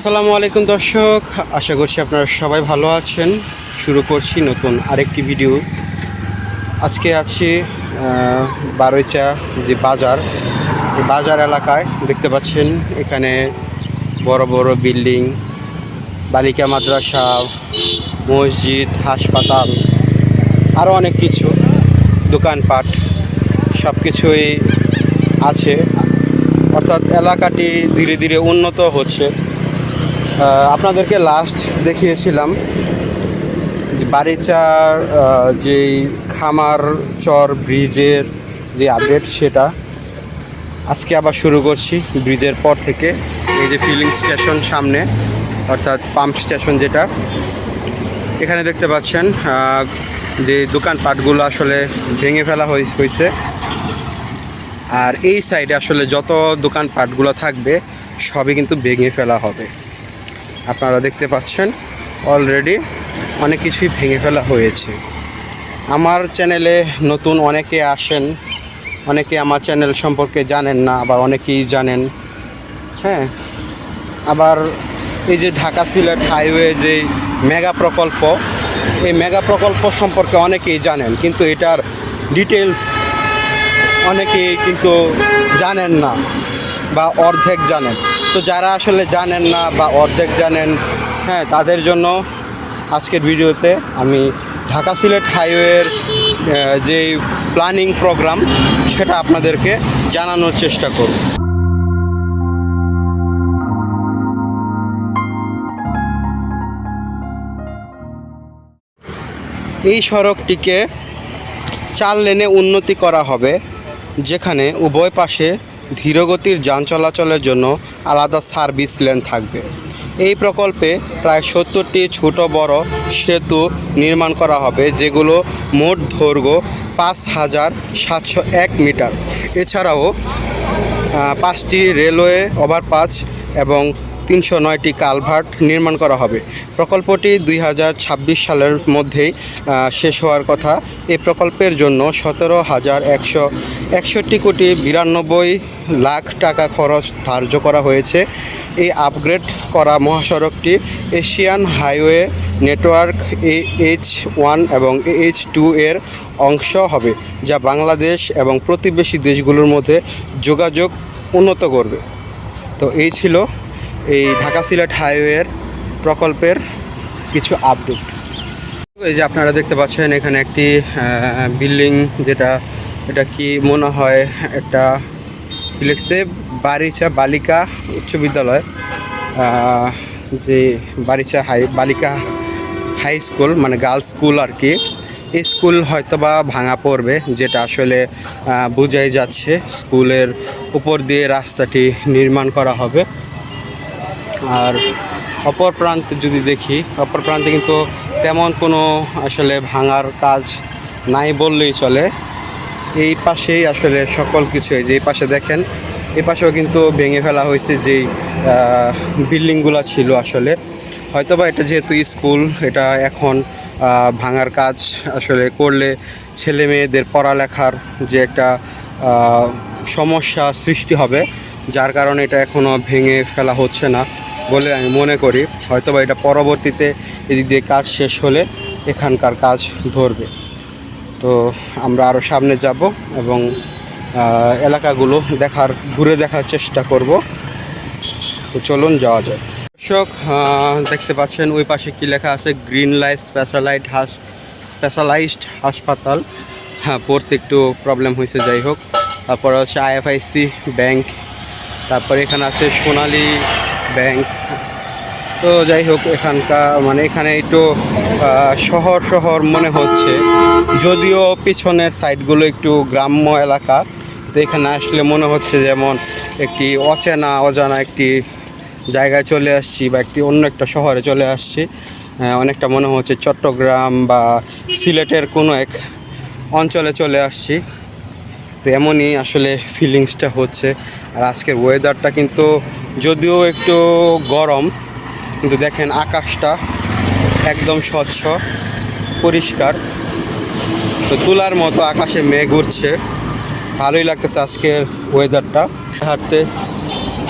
আসসালামু আলাইকুম দর্শক। আশা করছি আপনারা সবাই ভালো আছেন। শুরু করছি নতুন আরেকটি ভিডিও। আজকে আছি বারৈচা যে বাজার বাজার এলাকায় দেখতে পাচ্ছেন এখানে বড় বড় বিল্ডিং, বালিকা মাদ্রাসা, মসজিদ, হাসপাতাল আরও অনেক কিছু, দোকানপাট সব কিছুই আছে। অর্থাৎ এলাকাটি ধীরে ধীরে উন্নত হচ্ছে। আপনাদেরকে লাস্ট দেখিয়েছিলাম আহ, যেই খামার চর ব্রিজের যে আপডেট সেটা আজকে আবার শুরু করছি ব্রিজের পর থেকে। এই যে ফিলিং স্টেশন সামনে অর্থাৎ পাম্প স্টেশন যেটা এখানে দেখতে পাচ্ছেন যে দোকানপাটগুলো আসলে ভেঙে ফেলা হয়ে- হয়েছে আর এই সাইডে আসলে যত দোকানপাটগুলো থাকবে সবই কিন্তু ভেঙে ফেলা হবে। আপনারা দেখতে পাচ্ছেন অলরেডি অনেক কিছুই ভেঙে ফেলা হয়েছে। আমার চ্যানেলে নতুন অনেকে আসেন, অনেকে আমার চ্যানেল সম্পর্কে জানেন না, আবার অনেকেই জানেন। হ্যাঁ আবার এই যে ঢাকা সিলেট হাইওয়ে যে মেগা প্রকল্প, এই মেগা প্রকল্প সম্পর্কে অনেকেই জানেন, কিন্তু এটার ডিটেলস অনেকেই কিন্তু জানেন না, বা অর্ধেক জানেন। তো যারা আসলে জানেন না বা অর্ধেক জানেন হ্যাঁ তাদের জন্য আজকের ভিডিওতে আমি ঢাকা সিলেট হাইওয়ের যে প্ল্যানিং প্রোগ্রাম, সেটা আপনাদেরকে জানানোর চেষ্টা করব। এই সড়কটিকে চার লেনে উন্নতি করা হবে, যেখানে উভয় পাশে ধীরগতির যান চলাচলের জন্য আলাদা সার্ভিস লেন থাকবে। এই প্রকল্পে প্রায় সত্তরটি ছোট বড় সেতু নির্মাণ করা হবে, যেগুলো মোট দৈর্ঘ্য পাঁচ হাজার সাতশো এক মিটার। এছাড়াও পাঁচটি রেলওয়ে ওভারপাস এবং তিনশো নয়টি কালভার্ট নির্মাণ করা হবে। প্রকল্পটি দুই হাজার ছাব্বিশ সালের মধ্যেই শেষ হওয়ার কথা। এই প্রকল্পের জন্য সতেরো হাজার একশো একষট্টি কোটি বিরানব্বই লাখ টাকা খরচ ধার্য করা হয়েছে। এই আপগ্রেড করা মহাসড়কটি Asian highway network A H one এবং এ এইচ টু এর অংশ হবে, যা বাংলাদেশ এবং প্রতিবেশী দেশগুলোর মধ্যে যোগাযোগ উন্নত করবে। তো এই ছিল এই ঢাকা সিলেট হাইওয়ের প্রকল্পের কিছু আপডেট এই যে আপনারা দেখতে পাচ্ছেন, এখানে একটি বিল্ডিং যেটা, এটা কি মনে হয় একটা লিখছে বারিচা বালিকা উচ্চ বিদ্যালয় যে বারিচা হাই, বালিকা হাই স্কুল মানে গার্লস স্কুল আর কি। স্কুল হয়তো বা ভাঙা পড়বে, যেটা আসলে বোঝাই যাচ্ছে স্কুলের উপর দিয়ে রাস্তাটি নির্মাণ করা হবে। আর অপর প্রান্তে যদি দেখি, অপর প্রান্তে কিন্তু তেমন কোনো আসলে ভাঙার কাজ নাই বললেই চলে। এই পাশেই আসলে সকল কিছু যে এই পাশে দেখেন, এই পাশেও কিন্তু ভেঙে ফেলা হয়েছে যেই বিল্ডিংগুলো ছিল আসলে। হয়তোবা এটা যেহেতু স্কুল, এটা এখন ভাঙার কাজ আসলে করলে ছেলে মেয়েদের পড়ালেখার যে একটা সমস্যা সৃষ্টি হবে, যার কারণে এটা এখনও ভেঙে ফেলা হচ্ছে না। বলে আমি মনে করি। হয়তোবা এটা পরবর্তীতে এদিক দিয়ে কাজ শেষ হলে এখানকার কাজ ধরবে। তো আমরা আরও সামনে যাব এবং এলাকাগুলো দেখার, ঘুরে দেখার চেষ্টা করব। তো চলুন যাওয়া যায় দর্শক দেখতে পাচ্ছেন ওই পাশে কি লেখা আছে? গ্রিন লাইফ স্পেশালাইট হাস, স্পেশালাইজড হাসপাতাল। হ্যাঁ পড়তে একটু প্রবলেম হয়েছে, যাই হোক। তারপরে হচ্ছে আইএফআইসি ব্যাংক। তারপরে এখানে আছে সোনালী ব্যাংক। তো যাই হোক, এখানকার মানে এখানে একটু শহর শহর মনে হচ্ছে। যদিও পিছনের সাইডগুলো একটু গ্রাম্য এলাকা, তো এখানে আসলে মনে হচ্ছে যেমন একটি অচেনা অজানা একটি জায়গায় চলে আসছি বা একটি অন্য একটা শহরে চলে আসছি। অনেকটা মনে হচ্ছে চট্টগ্রাম বা সিলেটের কোনো এক অঞ্চলে চলে আসছি। তো এমনই আসলে ফিলিংসটা হচ্ছে। আর আজকের ওয়েদারটা কিন্তু যদিও একটু গরম, কিন্তু দেখেন আকাশটা একদম স্বচ্ছ, পরিষ্কার। তো তুলার মতো আকাশে মেঘ উঠছে। ভালোই লাগতেছে আজকের ওয়েদারটা হাঁটতে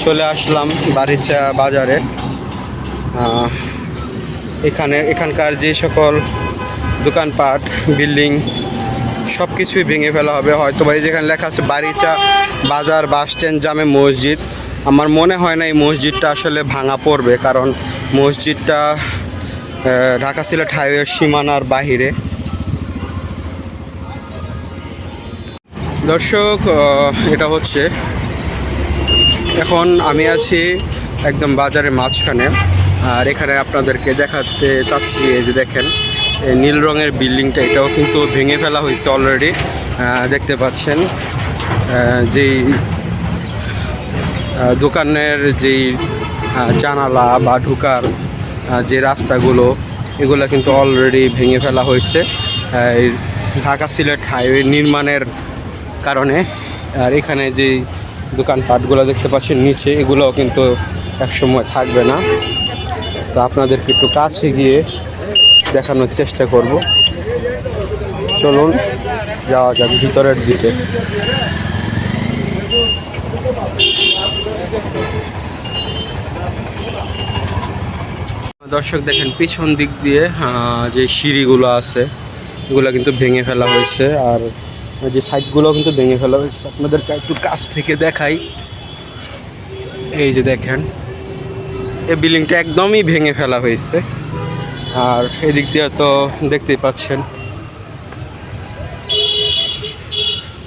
চলে আসলাম বারিচা বাজারে। এখানে, এখানকার যে সকল দোকানপাট, বিল্ডিং সব কিছুই ভেঙে ফেলা হবে। হয়তো বা যেখানে লেখা আছে বারিচা বাজার বাস স্ট্যান্ড জামে মসজিদ। আমার মনে হয় না এই মসজিদটা আসলে ভাঙা পড়বে, কারণ মসজিদটা ঢাকা সিলেট হাইওয়ে সীমানার বাহিরে। দর্শক এটা হচ্ছে, এখন আমি আছি একদম বাজারের মাঝখানে, আর এখানে আপনাদেরকে দেখাতে চাচ্ছি এই যে দেখেন নীল রঙের বিল্ডিংটা, এটাও কিন্তু ভেঙে ফেলা হয়েছে অলরেডি দেখতে পাচ্ছেন যেই দোকানের যেই জানালা বা ঢুকার যে রাস্তাগুলো, এগুলো কিন্তু অলরেডি ভেঙে ফেলা হয়েছে। ঢাকা সিলেট হাইওয়ে নির্মাণের কারণে। আর এখানে যে দোকানপাটগুলো দেখতে পাচ্ছেন নিচে, এগুলোও কিন্তু একসময় থাকবে না। তো আপনাদেরকে একটু কাছে গিয়ে দেখানোর চেষ্টা করব। চলুন, যাওয়া যাক ভিতরের দিকে। দর্শক দেখেন, পিছন দিক দিয়ে যে সিঁড়িগুলো আছে, এগুলো কিন্তু ভেঙে ফেলা হয়েছে। আর যে সাইডগুলো কিন্তু ভেঙে ফেলা হয়েছে। আপনাদেরকে একটু কাছ থেকে দেখাই। এই যে দেখেন, এই বিল্ডিংটা একদমই ভেঙে ফেলা হয়েছে। আর এদিক দিয়ে তো দেখতেই পাচ্ছেন,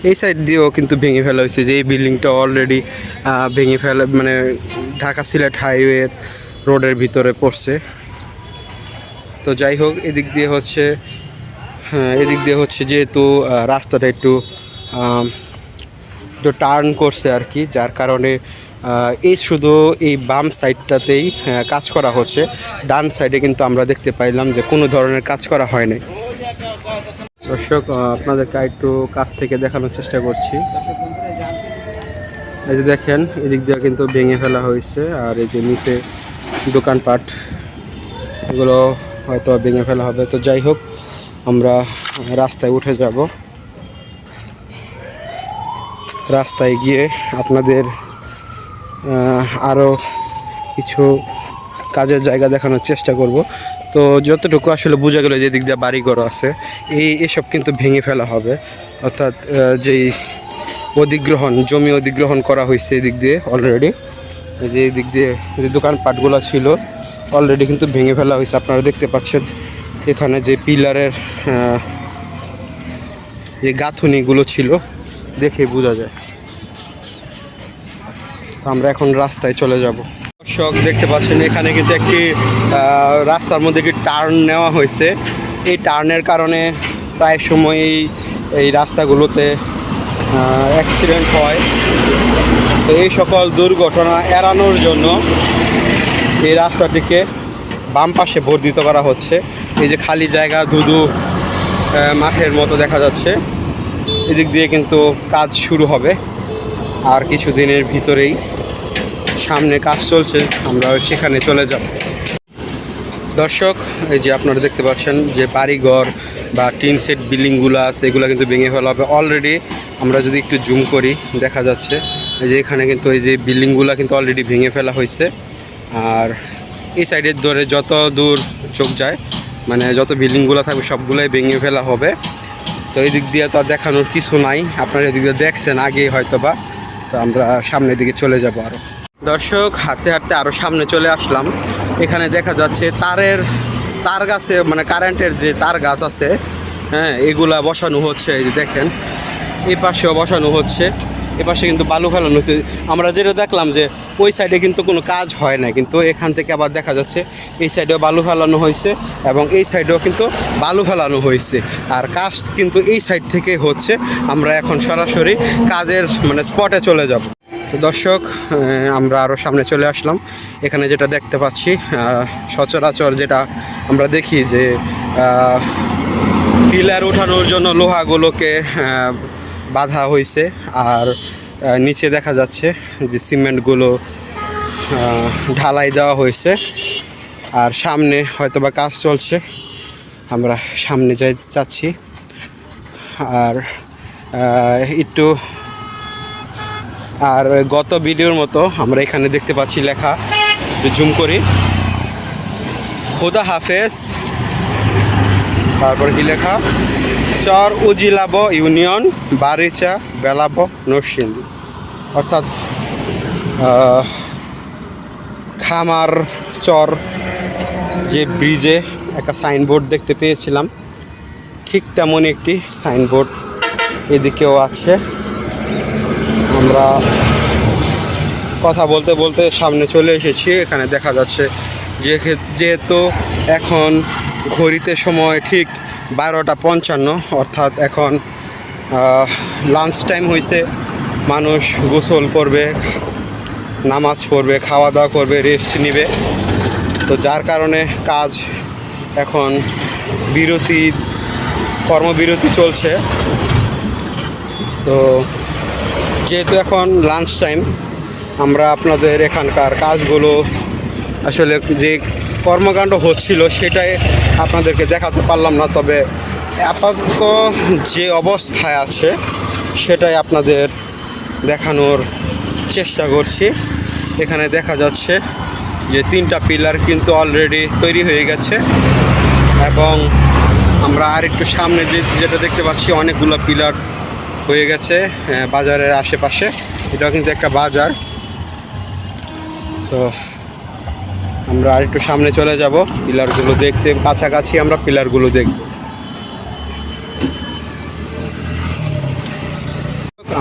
এই সাইড দিয়েও কিন্তু ভেঙে ফেলা হয়েছে। যে এই বিল্ডিংটা অলরেডি ভেঙে ফেলা মানে ঢাকা সিলেট হাইওয়ের রোডের ভিতরে পড়ছে। তো যাই হোক এদিক দিয়ে হচ্ছে হ্যাঁ এদিক দিয়ে হচ্ছে যেহেতু রাস্তাটা একটু একটু টার্ন করছে আর কি যার কারণে এই শুধু এই বাম সাইডটাতেই কাজ করা হচ্ছে। ডান সাইডে কিন্তু আমরা দেখতে পাইলাম যে কোনো ধরনের কাজ করা হয়নি দর্শক আহ, আপনাদেরকে একটু কাছ থেকে দেখানোর চেষ্টা করছি। এই যে দেখেন এদিক দিয়ে কিন্তু ভেঙে ফেলা হয়েছে আর এই যে নিচে দোকানপাট এগুলো হয়তো ভেঙে ফেলা হবে। তো যাই হোক, আমরা রাস্তায় উঠে যাব। রাস্তায় গিয়ে আপনাদের আরও কিছু কাজের জায়গা দেখানোর চেষ্টা করব। তো যতটুকু আসলে বোঝা গেল যে দিক দিয়ে বাড়িঘর আছে, এই এসব কিন্তু ভেঙে ফেলা হবে। অর্থাৎ যেই অধিগ্রহণ, জমি অধিগ্রহণ করা হয়েছে এদিক দিয়ে অলরেডি যে এই দিক দিয়ে যে দোকানপাটগুলো ছিল অলরেডি কিন্তু ভেঙে ফেলা হয়েছে, আপনারা দেখতে পাচ্ছেন। এখানে যে পিলারের যে গাঁথনিগুলো ছিল, দেখে বোঝা যায়। তো আমরা এখন রাস্তায় চলে যাব। দর্শক, দেখতে পাচ্ছেন, এখানে কিন্তু একটি রাস্তার মধ্যে একটি টার্ন নেওয়া হয়েছে। এই টার্নের কারণে প্রায় সময়ই এই রাস্তাগুলোতে অ্যাক্সিডেন্ট হয়। তো এই সকল দুর্ঘটনা এড়ানোর জন্য এই রাস্তাটিকে বাম পাশে বর্ধিত করা হচ্ছে। এই যে খালি জায়গা ধুধু মাঠের মতো দেখা যাচ্ছে। এদিক দিয়ে কিন্তু কাজ শুরু হবে। আর কিছু দিনের ভিতরেই সামনে কাজ চলছে। আমরা সেখানে চলে যাব। দর্শক, এই যে আপনারা দেখতে পাচ্ছেন যে বাড়িঘর বা টিন সেট বিল্ডিংগুলো আছে, এগুলো কিন্তু ভেঙে ফেলা হবে। অলরেডি আমরা যদি একটু জুম করি, দেখা যাচ্ছে যে এখানে কিন্তু এই যে বিল্ডিংগুলো কিন্তু অলরেডি ভেঙে ফেলা হয়েছে। আর এই সাইডের ধরে যত দূর চোখ যায় মানে যত বিল্ডিংগুলো থাকবে, সবগুলোই ভেঙে ফেলা হবে। তো এই দিক দিয়ে তো আর দেখানোর কিছু নাই। আপনারা এদিক দিয়ে দেখছেন আগেই হয়তো বা তো আমরা সামনের দিকে চলে যাব আরও দর্শক, হাঁটতে হাঁটতে আরও সামনে চলে আসলাম। এখানে দেখা যাচ্ছে তারের তার গাছে মানে কারেন্টের যে তার গাছ আছে হ্যাঁ এগুলা বসানো হচ্ছে, এই যে দেখেন। এই পাশেও বসানো হচ্ছে, এ পাশে কিন্তু বালু ফেলানো হচ্ছে। আমরা যেটা দেখলাম যে ওই সাইডে কিন্তু কোনো কাজ হয় না কিন্তু এখান থেকে আবার দেখা যাচ্ছে, এই সাইডেও বালু ফেলানো হয়েছে এবং এই সাইডেও কিন্তু বালু ফেলানো হয়েছে। আর কাজ কিন্তু এই সাইড থেকে হচ্ছে, আমরা এখন সরাসরি কাজের মানে স্পটে চলে যাব। তো দর্শক আমরা আরও সামনে চলে আসলাম। এখানে যেটা দেখতে পাচ্ছি সচরাচর যেটা আমরা দেখি যে পিলার ওঠানোর জন্য লোহাগুলোকে বাঁধা হয়েছে আর নিচে দেখা যাচ্ছে যে সিমেন্টগুলো ঢালাই দেওয়া হয়েছে আর সামনে হয়তো বা কাজ চলছে। আমরা সামনে যাই, যাচ্ছি। আর একটু আর গত ভিডিওর মতো আমরা এখানে দেখতে পাচ্ছি লেখা, জুম করি। হুদা হাফেজ। তারপর কি লেখা? চর উজিলাব ইউনিয়ন, বারিচা, বেলাব, নরসিংদী। অর্থাৎ খামার, চর, যে ব্রিজে একটা সাইনবোর্ড দেখতে পেয়েছিলাম, ঠিক তেমন একটি সাইনবোর্ড এদিকেও আছে। আমরা কথা বলতে বলতে সামনে চলে এসেছি। এখানে দেখা যাচ্ছে যেহেতু এখন ঘড়িতে সময় ঠিক বারোটা পঞ্চান্ন, অর্থাৎ এখন লাঞ্চ টাইম হয়েছে মানুষ গোসল করবে, নামাজ পড়বে খাওয়া দাওয়া করবে রেস্ট নিবে। তো যার কারণে কাজ এখন বিরতি, কর্মবিরতি চলছে। তো যেহেতু এখন লাঞ্চ টাইম আমরা আপনাদের এখানকার কাজগুলো আসলে যে কর্মকাণ্ড হচ্ছিল সেটাই আপনাদেরকে দেখাতে পারলাম না, তবে আপাতত যে অবস্থায় আছে সেটাই আপনাদের দেখানোর চেষ্টা করছি। এখানে দেখা যাচ্ছে যে তিনটা পিলার কিন্তু অলরেডি তৈরি হয়ে গেছে এবং আমরা আর একটু সামনে যে যেটা দেখতে পাচ্ছি, অনেকগুলো পিলার হয়ে গেছে বাজারের আশেপাশে। এটাও কিন্তু একটা বাজার। তো আমরা আর একটু সামনে চলে যাব, পিলারগুলো দেখতে। কাছাকাছি আমরা পিলারগুলো দেখব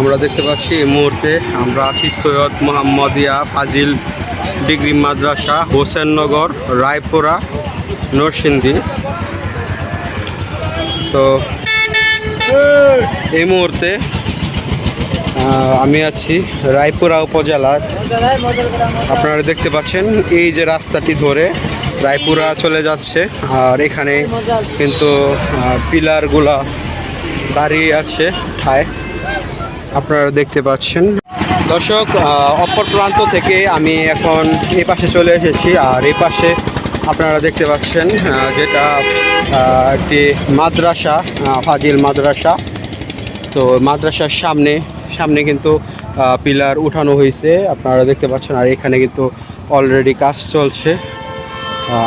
আমরা দেখতে পাচ্ছি এই মুহূর্তে আমরা আছি সৈয়দ মোহাম্মদিয়া ফাজিল ডিগ্রি মাদ্রাসা, হোসেননগর, রায়পুরা, নরসিংদী। তো এই মুহূর্তে আমি আছি রায়পুরা উপজেলার। আপনারা দেখতে পাচ্ছেন, এই যে রাস্তাটি ধরে রায়পুরা চলে যাচ্ছে। আর এখানে কিন্তু পিলারগুলা দাঁড়িয়ে আছে ঠায়। আপনারা দেখতে পাচ্ছেন। দর্শক অপর প্রান্ত থেকে আমি এখন এই পাশে চলে এসেছি। আর এই পাশে আপনারা দেখতে পাচ্ছেন যেটা একটি মাদ্রাসা ফাজিল মাদ্রাসা। তো মাদ্রাসার সামনে সামনে কিন্তু পিলার উঠানো হয়েছে। আপনারা দেখতে পাচ্ছেন, আর এখানে কিন্তু অলরেডি কাজ চলছে।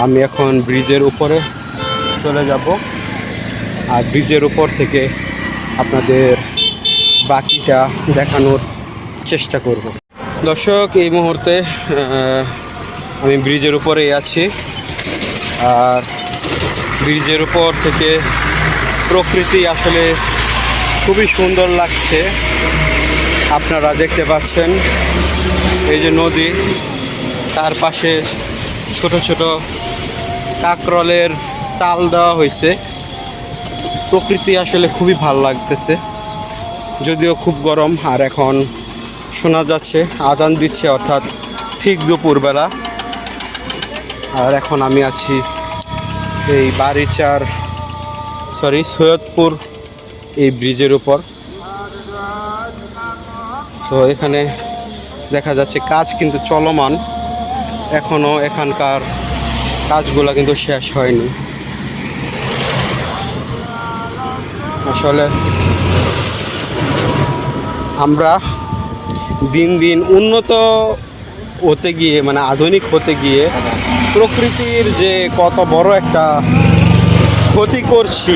আমি এখন ব্রিজের উপরে চলে যাব। আর ব্রিজের উপর থেকে আপনাদের বাকিটা দেখানোর চেষ্টা করব। দর্শক, এই মুহূর্তে আমি ব্রিজের উপরেই আছি। আর ব্রিজের উপর থেকে প্রকৃতি আসলে খুবই সুন্দর লাগছে। আপনারা দেখতে পাচ্ছেন এই যে নদী, তার পাশে ছোট ছোট কাকরলের তাল দেওয়া হয়েছে। প্রকৃতি আসলে খুবই ভালো লাগতেছে, যদিও খুব গরম। আর এখন শোনা যাচ্ছে আজান দিচ্ছে, অর্থাৎ ঠিক দুপুরবেলা। আর এখন আমি আছি এই বারিচার সরি সৈয়দপুর এই ব্রিজের উপর। তো এখানে দেখা যাচ্ছে কাজ কিন্তু চলমান। এখনও এখানকার কাজগুলো কিন্তু শেষ হয়নি। আসলে আমরা দিন দিন উন্নত হতে গিয়ে মানে আধুনিক হতে গিয়ে প্রকৃতির যে কত বড় একটা ক্ষতি করছি,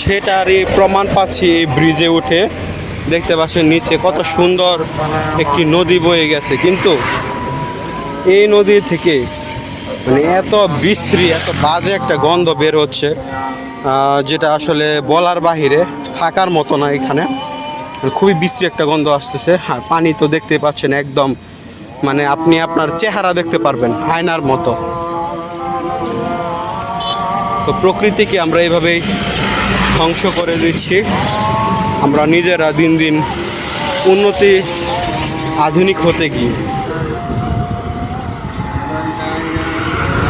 সেটারই প্রমাণ পাচ্ছি এই ব্রিজে উঠে। দেখতে পাচ্ছেন নিচে কত সুন্দর একটি নদী বয়ে গেছে। কিন্তু এই নদী থেকে মানে এত বিশ্রী, এত বাজে একটা গন্ধ বের হচ্ছে যেটা আসলে বলার বাহিরে থাকার মতো না এখানে। খুবই বিশ্রী একটা গন্ধ আসতেছে। আর পানি তো দেখতে পাচ্ছেন একদম মানে আপনি আপনার চেহারা দেখতে পারবেন, আয়নার মতো। তো প্রকৃতিকে আমরা এইভাবেই ধ্বংস করে দিচ্ছি। আমরা নিজেরা দিন দিন উন্নতি আধুনিক হতে গিয়ে।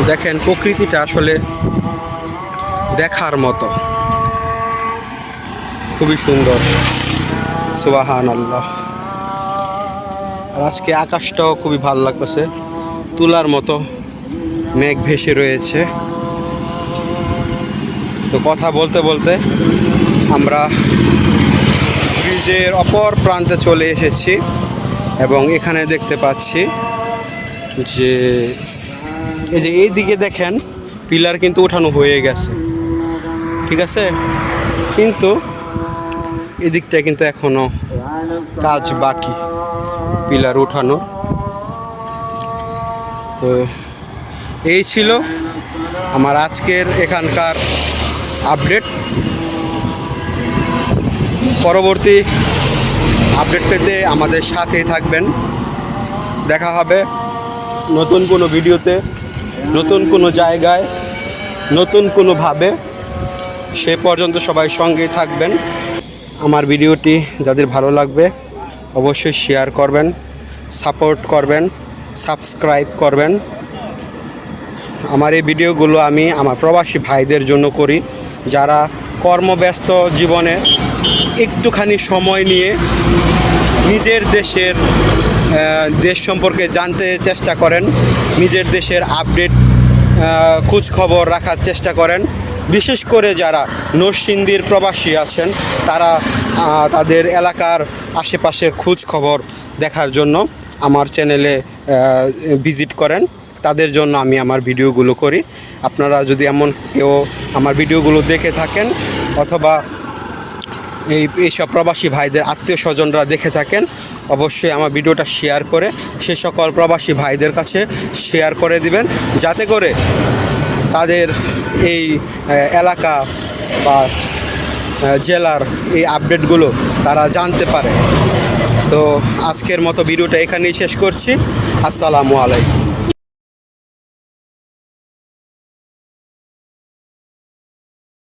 দেখেন প্রকৃতিটা আসলে দেখার মতো। খুবই সুন্দর। সুবাহান আল্লাহ আর আজকে আকাশটাও খুবই ভালো লাগতেছে। তুলার মতো মেঘ ভেসে রয়েছে। তো কথা বলতে বলতে আমরা ব্রিজের অপর প্রান্তে চলে এসেছি এবং এখানে দেখতে পাচ্ছি যে এই যে এই দিকে দেখেন, পিলার কিন্তু ওঠানো হয়ে গেছে। ঠিক আছে? কিন্তু এদিকটা কিন্তু এখনও কাজ বাকি। পিলার উঠানো তো এই ছিল আমার আজকের এখানকার আপডেট। পরবর্তী আপডেট পেতে আমাদের সাথেই থাকবেন। দেখা হবে নতুন কোনো ভিডিওতে, নতুন কোনো জায়গায়, নতুন কোনোভাবে সে পর্যন্ত সবাই সঙ্গেই থাকবেন। আমার ভিডিওটি যাদের ভালো লাগবে অবশ্যই শেয়ার করবেন সাপোর্ট করবেন সাবস্ক্রাইব করবেন। আমার এই ভিডিওগুলো আমি আমার প্রবাসী ভাইদের জন্য করি, যারা কর্মব্যস্ত জীবনে একটুখানি সময় নিয়ে নিজের দেশের দেশ সম্পর্কে জানতে চেষ্টা করেন, নিজের দেশের আপডেট খোঁজ খবর রাখার চেষ্টা করেন। বিশেষ করে যারা নরসিংদীর প্রবাসী আছেন, তারা তাদের এলাকার আশেপাশের খোঁজ খবর দেখার জন্য আমার চ্যানেলে ভিজিট করেন। তাদের জন্য আমি আমার ভিডিওগুলো করি। আপনারা যদি এমন কেউ আমার ভিডিওগুলো দেখে থাকেন অথবা এই, এইসব প্রবাসী ভাইদের আত্মীয় স্বজনরা দেখে থাকেন, অবশ্যই আমার ভিডিওটা শেয়ার করে সে সকল প্রবাসী ভাইদের কাছে শেয়ার করে দিবেন। যাতে করে তাদের এই এলাকা বা জেলার এই আপডেটগুলো তারা জানতে পারে। তো আজকের মতো ভিডিওটা এখানেই শেষ করছি। আসসালামু আলাইকুম।